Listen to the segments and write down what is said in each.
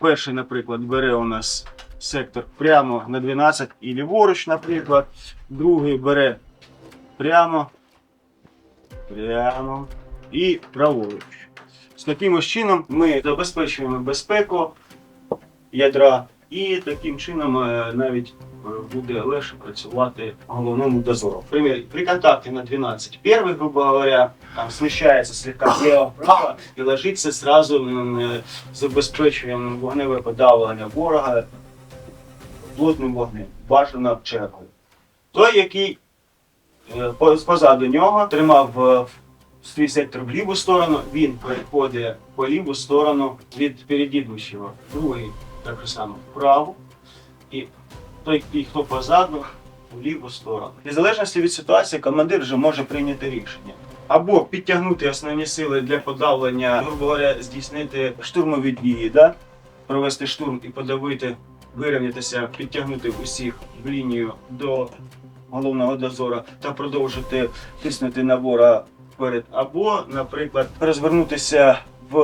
Перший, наприклад, бере у нас сектор прямо на 12 і ліворуч, наприклад. Другий бере прямо, прямо і праворуч. З таким чином ми забезпечуємо безпеку ядра, і таким чином е, навіть буде легше працювати головному дозору. Примір, при контакті на 12 первый, грубо говоря, там смещается слегка влево-вправо і ложиться сразу м, е, забезпечуємо вогневе подавлення ворога плотним вогнем, бажано чергою. Той, який е, позаду нього тримав е, свій сектор в ліву сторону, він переходить по ліву сторону від передідущого. Другий так само вправо. І той, який хто позаду, в ліву сторону. В залежності від ситуації командир вже може прийняти рішення. Або підтягнути основні сили для подавлення, грубо говоря, здійснити штурмові дії, да? провести штурм і подавити, вирівнятися, підтягнути усіх в лінію до головного дозору та продовжити тиснути на ворога вперед. Або, наприклад, розвернутися в,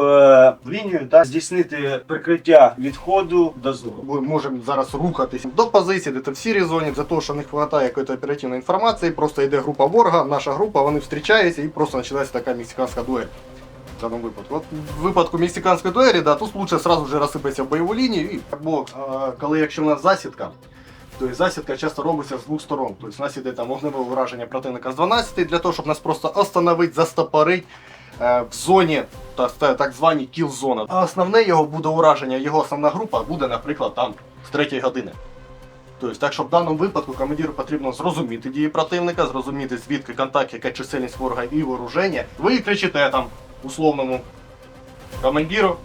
в лінію та здійснити прикриття відходу до дозору. Ми можемо зараз рухатись до позиції, де то в сірій зоні, за того, що не вистачає якоїсь оперативної інформації, просто йде група ворога, наша група, вони зустрічаються і просто починається така мексиканська дуель. В даному випадку. От в випадку мексиканської дуелі, да, тут лучше сразу вже розсипатися в бойову лінію. І, або е, коли якщо у нас засідка, то засідка часто робиться з двох сторон. Тобто у нас іде там вогневе ураження противника з 12 для того, щоб нас просто остановити, застопорити е, в зоні, так, так, так звані кіл-зона. А основне його буде ураження, його основна група буде, наприклад, там з 3 години. Тобто, так що в даному випадку командиру потрібно зрозуміти дії противника, зрозуміти звідки контакт, яка чисельність ворога і вооруження. Ви кричите там условному командиру.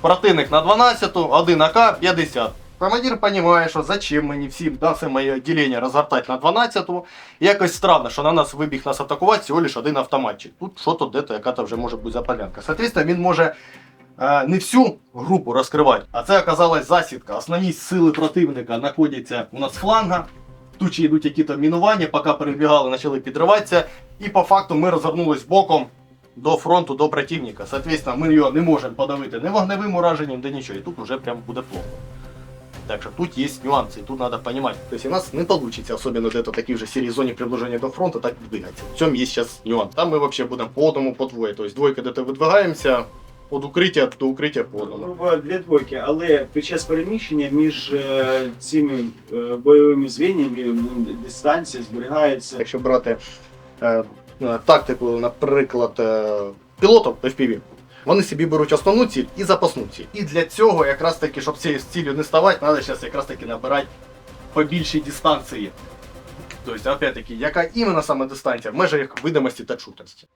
Противник на 12, один АК 50. Командир розуміє, що зачем мені всім да, моє ділення розгортати на 12 Якось странно, що на нас вибіг нас атакувати всього лиш один автоматчик. Тут що-то де-то, яка-то вже може бути запалянка. Соответственно, він може е, не всю групу розкривати, а це оказалась засідка. Основні сили противника знаходяться у нас фланга. Тут ще йдуть якісь мінування, поки перебігали, почали підриватися. І по факту ми розвернулись боком до фронту, до противника. Соответственно, ми його не можемо подавити ні вогневим ураженням, ні нічого. І тут вже прям буде плохо. Так что тут есть нюансы, тут надо понимать. То есть у нас не получится, особенно где-то такие же серии зоне приближения до фронта, так двигаться. В цьому есть сейчас нюанс. Там мы вообще будем по одному, по двое. То есть двойка где-то выдвигаемся, от укриття до укриття по одному. Грубо для двойки, але під час переміщення між е, цими е, бойовими звеннями м, дистанція зберігається. Якщо брати е, е, тактику, наприклад, е, пілотів FPV, вони собі беруть основну ціль і запасну ціль. І для цього, якраз таки, щоб цією ціллю не ставати, треба зараз якраз таки набирати побільші дистанції. Тобто, опять-таки, яка іменно саме дистанція в межах видимості та чутності.